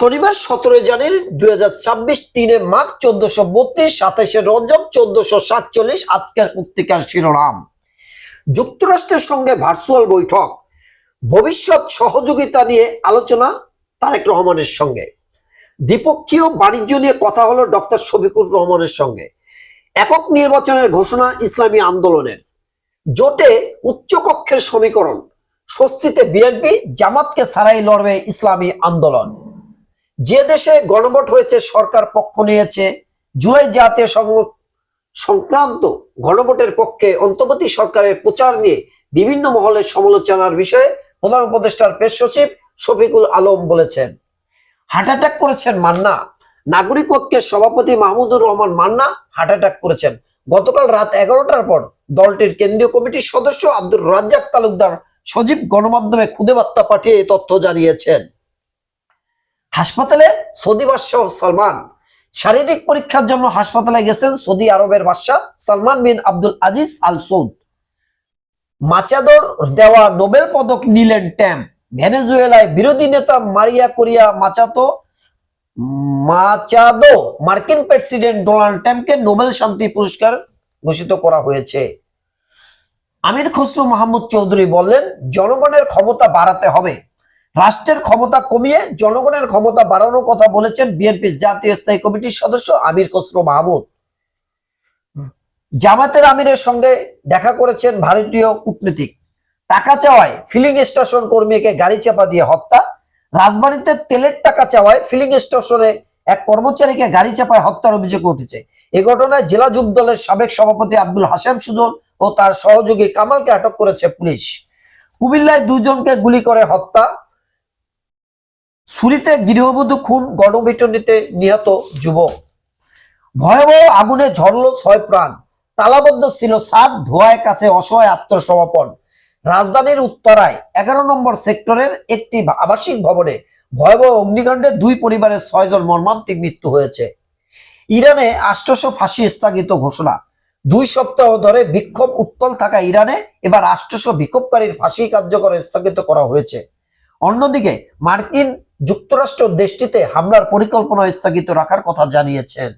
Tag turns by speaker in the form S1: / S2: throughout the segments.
S1: শনিবার সতেরোই জানুয়ারি দুই হাজার ছাব্বিশ তিনে মাঘ চোদ্দশো বত্রিশ, সাতাইশে রজব চোদ্দশো সাতচল্লিশ, আজকের পত্রিকার শিরোনাম। যুক্তরাষ্ট্রের সঙ্গে ভার্চুয়াল বৈঠক। ভবিষ্যৎ সহযোগিতা নিয়ে আলোচনা তারেক রহমানের সঙ্গে। দ্বিপক্ষীয় বাণিজ্য নিয়ে কথা হলো ডক্টর শফিকুর রহমানের সঙ্গে। একক নির্বাচনের ঘোষণা ইসলামী আন্দোলনের। জোটে উচ্চকক্ষের সমীকরণ। স্বস্তিতে বিএনপি, জামাতকে ছাড়াই লড়বে ইসলামী আন্দোলন। যে দেশে গণভোট হয়েছে, সরকার পক্ষ নিয়েছে, জুলাই জাতীয় সংক্রান্ত গণভোটের পক্ষে অন্তর্বর্তী সরকারের প্রচার নিয়ে বিভিন্ন মহলে সমালোচনার বিষয়ে প্রধান উপদেষ্টার পেশ সচিব শফিকুল আলম বলেছেন। হার্ট অ্যাটাক করেছেন মান্না। নাগরিক ঐক্যের সভাপতি মাহমুদুর রহমান মান্না হার্ট অ্যাটাক করেছেন। গতকাল রাত এগারোটার পর দলটির কেন্দ্রীয় কমিটির সদস্য আব্দুর রাজ্জাক তালুকদার সজীব গণমাধ্যমে খুদে বার্তা পাঠিয়ে তথ্য জানিয়েছেন। হাসপাতালে সৌদি বাদশাহ সালমান। শারীরিক পরীক্ষার জন্য হাসপাতালে গেছেন সৌদি আরবের বাদশাহ সালমান বিন আব্দুল আজিজ আল সৌদ। মাচাদর দেওয়া নোবেল পদক নিলেন ট্যাম। ভেনেজুয়েলায় বিরোধী নেতা মারিয়া কোরিয়া মাচাতো, মাচাদো, মার্কিন প্রেসিডেন্ট ডোনাল্ড ট্রাম্পকে নোবেল শান্তি পুরস্কার ঘোষিত করা হয়েছে। আমির খসরু মাহমুদ চৌধুরী বললেন, জনগণের ক্ষমতা বাড়াতে হবে। রাষ্ট্রের ক্ষমতা কমিয়ে জনগণের ক্ষমতা বাড়ানোর কথা বলেছেন বিএনপির জাতীয় স্থায়ী কমিটির সদস্য আমির খসরু মাহমুদ। জামাতের আমিরের সঙ্গে দেখা করেছেন ভারতীয় কূটনীতিক। টাকা চাওয়ায় ফিলিং স্টেশন কর্মীকে গাড়ি চাপা দিয়ে হত্যা। রাজবাড়িতে তেলের টাকা চাওয়ায় ফিলিং স্টেশনে এক কর্মচারীকে গাড়ি চাপায় হত্যার অভিযোগ উঠেছে। এ ঘটনায় জেলা যুব দলের সাবেক সভাপতি আব্দুল হাসেম সুজন ও তার সহযোগী কামালকে আটক করেছে পুলিশ। কুমিল্লায় দুজনকে গুলি করে হত্যা। ছুরিতে গৃহবধূ খুন গণবিটনীতে নিহত যুবক। ভয়াবহ আগুনে ঝরল ছয় প্রাণ। তালাবদ্ধ ছিল সাত ধোয়ায় কাছে অসহায় আত্মসমর্পণ। রাজধানীর উত্তরায় এগারো নম্বর সেক্টরের একটি আবাসিক ভবনে ভয়াবহ অগ্নিকাণ্ডে দুই পরিবারের ছয়জন মর্মান্তিক মৃত্যু হয়েছে। ইরানে আষ্টশ ফাঁসি স্থগিত ঘোষণা। দুই সপ্তাহ ধরে বিক্ষোভ উত্তল থাকা ইরানে এবার আষ্টশ বিক্ষোভকারীর ফাঁসি কার্যকর স্থগিত করা হয়েছে। অন্যদিকে মার্কিন যুক্তরাষ্ট্র দেশটিতে হামলার পরিকল্পনা স্থগিত রাখার কথা জানিয়েছেন।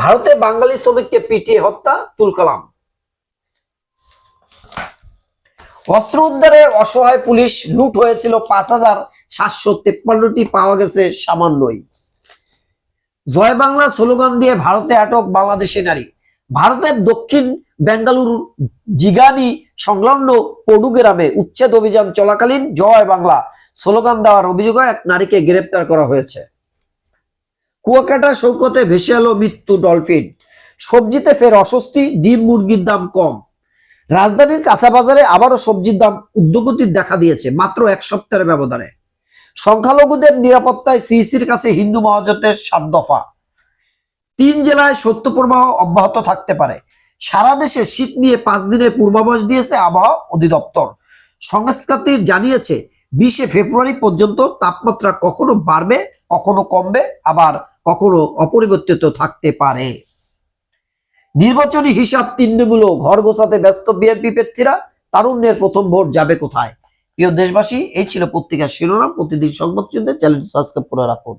S1: ভারতে বাঙালি শ্রমিককে পিটিয়ে হত্যা, তুল কালাম। অস্ত্র উদ্ধারে অসহায় পুলিশ লুট হয়েছিল পাঁচ হাজার সাতশো তেপ্পান্নটি, পাওয়া গেছে সামান্যই। জয় বাংলা স্লোগান দিয়ে ভারতে আটক বাংলাদেশি নারী। ভারতের দক্ষিণ বেঙ্গালুরু জিগানি সংলগ্ন পডু গ্রামে উচ্ছেদ অভিযান চলাকালীন জয় বাংলা স্লোগান দেওয়ার অভিযোগে এক নারীকে গ্রেপ্তার করা হয়েছে। কুয়াকাটা সৈকতে ভেসে এলো মৃত্যু ডলফিন। সবজিতে ফের অস্বস্তি, ডিম, মুরগির দাম কম। রাজধানীর কাঁচা বাজারে আবারও সবজির দাম উদ্যোগতির দেখা দিয়েছে, মাত্র এক সপ্তাহের ব্যবধানে। সংখ্যালঘুদের নিরাপত্তায় সিইসির কাছে হিন্দু মহাজোটের সাত দফা। তিন জেলায় সত্য প্রবাহ অব্যাহত থাকতে পারে। সারা দেশে শীত নিয়ে পাঁচ দিনের পূর্বাভাস দিয়েছে আবহাওয়া অধিদপ্তর। সংস্থাটি জানিয়েছে, বিশে ফেব্রুয়ারি পর্যন্ত তাপমাত্রা কখনো বাড়বে, কখনো কমবে, আবার কখনো অপরিবর্তিত থাকতে পারে। নির্বাচনী হিসাব তিন্নমূলক ঘর গোছাতে ব্যস্ত বিএনপি প্রার্থীরা, তারুণ্যের প্রথম ভোট যাবে কোথায়? প্রিয় দেশবাসী, এই ছিল পত্রিকার শিরোনাম। প্রতিদিন সংবাদ চ্যানেল সাবস্ক্রাইব করে রাখুন।